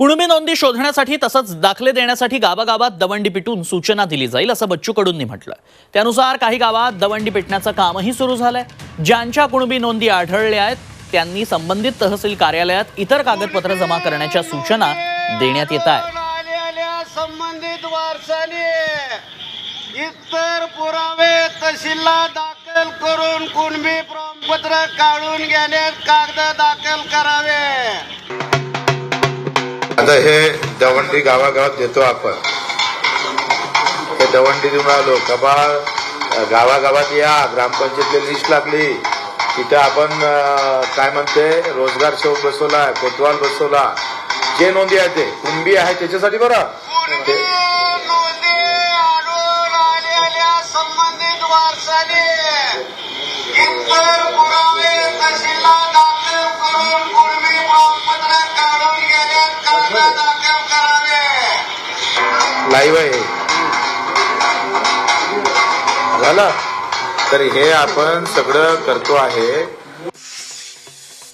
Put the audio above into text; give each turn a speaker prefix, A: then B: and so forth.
A: कुणबी नोंदी शोधण्यासाठी तसंच दाखले देण्यासाठी गावागावात दवंडी पिटून सूचना दिली जाईल असं बच्चू कडूंनी म्हटलं त्यानुसार काही गावात दवंडी पिटण्याचं कामही सुरू झालंय. ज्यांच्या कुणबी नोंदी आढळल्या आहेत त्यांनी संबंधित तहसील कार्यालयात इतर कागदपत्र जमा करण्याच्या सूचना देण्यात येत आहेत.
B: संबंधित वारसाने इतर पुरावे तहसीलला दाखल करून कुणबी प्रमाणपत्र काढून घेण्यात कागद दाखल
C: आता हे दवंडी गावागावात देतो आपण. हे दवंडी देऊन आलो. कबा गावागावात या ग्रामपंचायतली लिस्ट लागली. तिथे आपण काय म्हणते रोजगार शोध बसवला कोतवाल बसवला. जे नोंदी आहे ते. कुणबी आहे त्याच्यासाठी बरं?
B: संबंधित वारसाने.
C: लाईव्ह आहे. झालं? तर हे आपण सगळं करतो आहे.